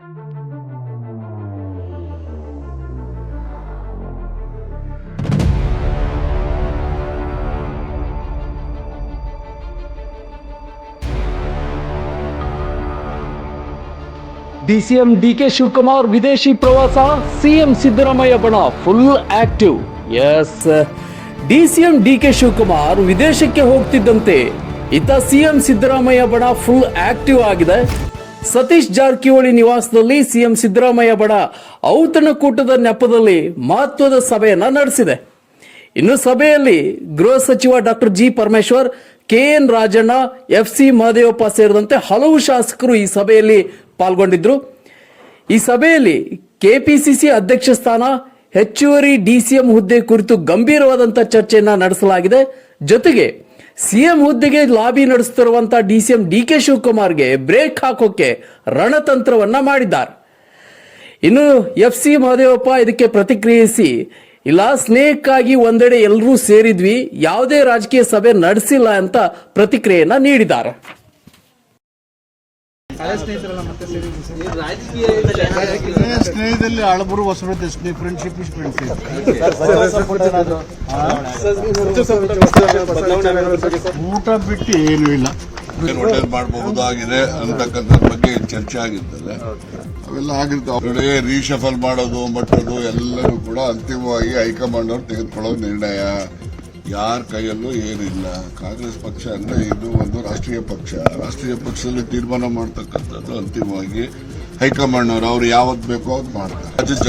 DCM DK Shivakumar ವಿದೇಶಿ ಪ್ರವಾಸ, CM Siddaramaiah ಬಣ ಫುಲ್ ಆಕ್ಟಿವ್ ಎಸ್ ಡಿಸಿಎಂ ಡಿಕೆ ಶಿವಕುಮಾರ್ ವಿದೇಶಕ್ಕೆ ಹೋಗ್ತಿದ್ದಂತೆ, ಇತ್ತ ಸಿಎಂ ಸಿದ್ದರಾಮಯ್ಯ ಬಣ ಫುಲ್ ಆಕ್ಟಿವ್ ಆಗಿದೆ. ಸತೀಶ್ ಜಾರಕಿಹೊಳಿ ನಿವಾಸದಲ್ಲಿ ಸಿಎಂ ಸಿದ್ದರಾಮಯ್ಯ ಬಡ ಔತಣಕೂಟದ ನೆಪದಲ್ಲಿ ಮಹತ್ವದ ಸಭೆಯನ್ನ ನಡೆಸಿದೆ. ಇನ್ನು ಸಭೆಯಲ್ಲಿ ಗೃಹ ಸಚಿವ doctor G Parameshwar, K N Rajanna, F C Mahadevappa ಸೇರಿದಂತೆ ಹಲವು ಶಾಸಕರು ಈ ಸಭೆಯಲ್ಲಿ ಪಾಲ್ಗೊಂಡಿದ್ರು. ಈ ಸಭೆಯಲ್ಲಿ ಕೆಪಿಸಿಸಿ ಅಧ್ಯಕ್ಷ ಸ್ಥಾನ, ಹೆಚ್ಚುವರಿ ಡಿಸಿಎಂ ಹುದ್ದೆ ಕುರಿತು ಗಂಭೀರವಾದಂಥ ಚರ್ಚೆಯನ್ನು ನಡೆಸಲಾಗಿದೆ. ಜೊತೆಗೆ ಸಿಎಂ ಹುದ್ದೆಗೆ ಲಾಬಿ ನಡೆಸುತ್ತಿರುವಂತಹ ಡಿಸಿಎಂ ಡಿ ಕೆ ಶಿವಕುಮಾರ್ಗೆ ಬ್ರೇಕ್ ಹಾಕೋಕೆ ರಣತಂತ್ರವನ್ನ ಮಾಡಿದ್ದಾರೆ. ಇನ್ನು ಎಫ್ ಸಿ ಮಹದೇವಪ್ಪ ಇದಕ್ಕೆ ಪ್ರತಿಕ್ರಿಯಿಸಿ, ಇಲ್ಲ, ಸ್ನೇಹಕ್ಕಾಗಿ ಒಂದೆಡೆ ಎಲ್ಲರೂ ಸೇರಿದ್ವಿ, ಯಾವುದೇ ರಾಜಕೀಯ ಸಭೆ ನಡೆಸಿಲ್ಲ ಅಂತ ಪ್ರತಿಕ್ರಿಯೆಯನ್ನ ನೀಡಿದ್ದಾರೆ. ಸ್ನೇಹದಲ್ಲಿ ಹಳಬರು ಹೊಸಬಿಡುತ್ತೆ ಸ್ನೇಹ ಫ್ರೆಂಡ್ಶಿಪ್ ಇಸ್ ಫ್ರೆಂಡ್ಶಿಪ್ ಊಟ ಬಿಟ್ಟು ಏನು ಇಲ್ಲ ಒಳ್ಳೇದು ಮಾಡಬಹುದಾಗಿದೆ ಅಂತಕ್ಕಂಥ ಬಗ್ಗೆ ಚರ್ಚೆ ಆಗಿರ್ತದೆ ಅವೆಲ್ಲ ಆಗಿರ್ತಾವೆ ರೀಶಫಲ್ ಮಾಡೋದು ಮಟ್ಟೋದು ಎಲ್ಲರೂ ಕೂಡ ಅಂತಿಮವಾಗಿ ಹೈಕಮಾಂಡ್ ಅವ್ರು ತೆಗೆದುಕೊಳ್ಳೋ ನಿರ್ಣಯ ಯಾರ ಕೈಯಲ್ಲೂ ಏನಿಲ್ಲ. ಕಾಂಗ್ರೆಸ್ ಪಕ್ಷ ಅಂದ್ರೆ ಇದು ಒಂದು ರಾಷ್ಟ್ರೀಯ ಪಕ್ಷ. ರಾಷ್ಟ್ರೀಯ ಪಕ್ಷದಲ್ಲಿ ತೀರ್ಮಾನ ಮಾಡ್ತಕ್ಕಂಥದ್ದು ಅಂತಿಮವಾಗಿ ಹೈಕಮಾಂಡ್ ಅವರು ಅವ್ರು ಯಾವತ್ತು ಬೇಕೋ ಅದು ಮಾಡ್ತಾರೆ.